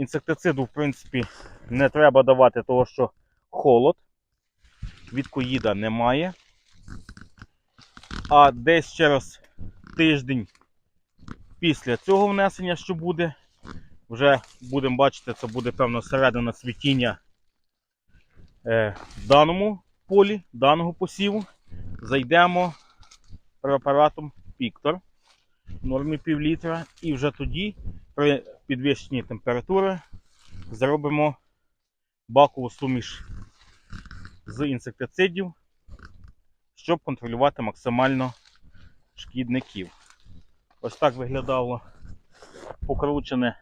Інсектициду, в принципі, не треба давати, того що холод. Відкоїда немає. А десь через тиждень після цього внесення, що буде, вже будемо бачити, це буде певно середина цвітіння е, в даному полі, даного посіву. Зайдемо препаратом Піктор в нормі пів літра. І вже тоді при підвищенні температури зробимо бакову суміш з інсектицидів, щоб контролювати максимально шкідників. Ось так виглядало покручене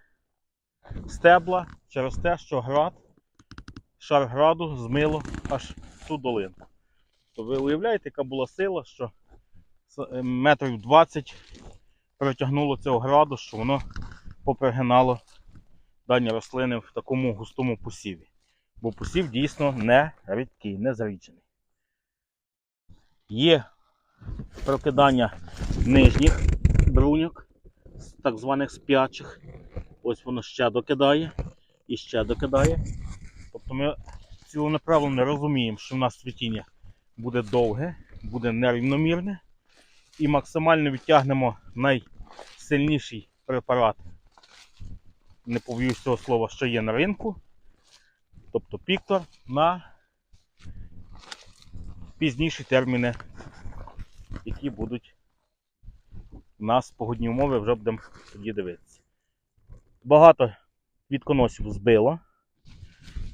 стебла через те, що град, шар граду змило аж цю долинку. То ви уявляєте, яка була сила, що е, метрів 20 протягнуло цього граду, що воно попригинало дані рослини в такому густому посіві. Бо посів дійсно не рідкий, не зріджений. Є прокидання нижніх бруньок, так званих спячих. Ось воно ще докидає і ще докидає. Тобто ми цілонаправленно розуміємо, що в нас цвітіння буде довге, буде нерівномірне. І максимально відтягнемо найсильніший препарат, не побоюсь цього слова, що є на ринку. Тобто Піктор на пізніші терміни, які будуть у нас погодні умови, вже будемо тоді дивитися. Багато квітконосів збило,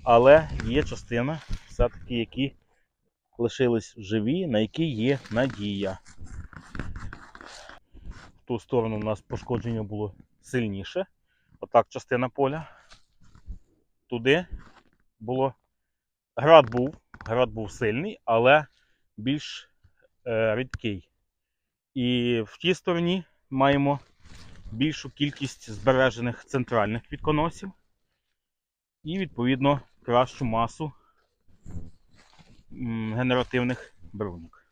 але є частина, все-таки, які лишились живі, на які є надія. В ту сторону у нас пошкодження було сильніше. Отак частина поля. Туди було. Град був, град був сильний, але більш е, рідкий. І в тій стороні маємо більшу кількість збережених центральних квітконосів і, відповідно, кращу масу генеративних бруньок.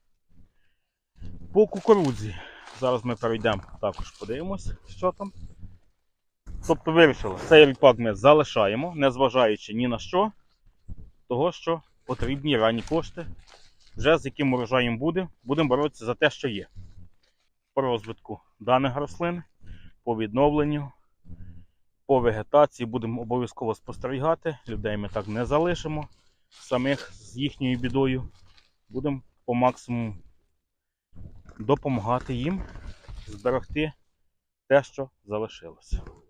По кукурудзі. Зараз ми перейдемо також подивимось, що там. Тобто вирішили, цей ріпак ми залишаємо, незважаючи ні на що, того що потрібні ранні кошти. Вже з яким урожаєм буде, будемо боротися за те, що є. По розвитку даних рослин, по відновленню, по вегетації будемо обов'язково спостерігати. Людей ми так не залишимо. Самих з їхньою бідою будемо по максимуму допомагати їм зберегти те, що залишилося.